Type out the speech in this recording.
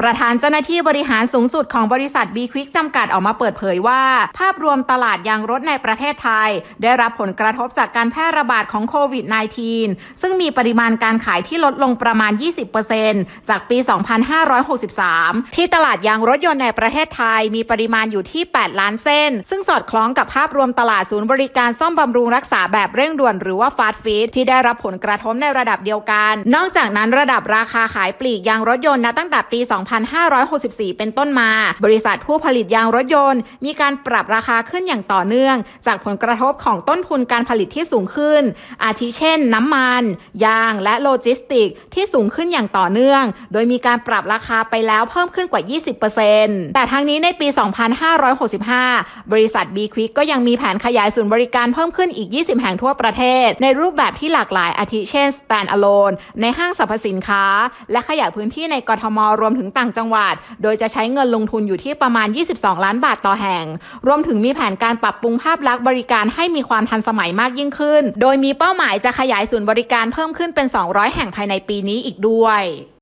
ประธานเจ้าหน้าที่บริหารสูงสุดของบริษัท B Quick จำกัดออกมาเปิดเผยว่า ภาพรวมตลาดยางรถในประเทศไทย ได้รับผลกระทบจากการแพร่ระบาดของโควิด -19 ซึ่งมีปริมาณการขายที่ลดลงประมาณ 20%จากปี 2563 ที่ตลาดยางรถยนต์ในประเทศไทยมีปริมาณอยู่ที่ 8 ล้านเส้น ซึ่งสอดคล้องกับภาพรวมตลาดศูนย์บริการซ่อมบำรุงรักษาแบบเร่งด่วนหรือว่าฟาสต์ฟีดที่ได้รับผลกระทบในระดับเดียวกัน นอกจากนั้นระดับราคาขายปลีกยางรถยนต์นะตั้งแต่ปี 2 2564 เป็นต้นมา บริษัทผู้ผลิตยางรถยนต์ มีการปรับราคาขึ้นอย่างต่อเนื่อง จากผลกระทบของต้นทุนการผลิตที่สูงขึ้น อาทิเช่น น้ำมัน ยางและโลจิสติก ที่สูงขึ้นอย่างต่อเนื่อง โดยมีการปรับราคาไปแล้วเพิ่มขึ้นกว่า 20%แต่ทั้งนี้ในปี 2565 บริษัท B Quick ก็ยังมีแผนขยายศูนย์บริการเพิ่มขึ้นอีก 20 แห่งทั่วประเทศ ในรูปแบบที่หลากหลายอาทิเช่น stand alone ในห้างสรรพสินค้า และขยายพื้นที่ในกทมรวมถึงต่างจังหวัด โดยจะใช้เงินลงทุนอยู่ที่ประมาณ 22 ล้านบาทต่อแห่ง รวมถึงมีแผนการปรับปรุงภาพลักษณ์บริการให้มีความทันสมัยมากยิ่งขึ้น โดยมีเป้าหมายจะขยายศูนย์บริการเพิ่มขึ้นเป็น 200 แห่งภายในปีนี้อีกด้วย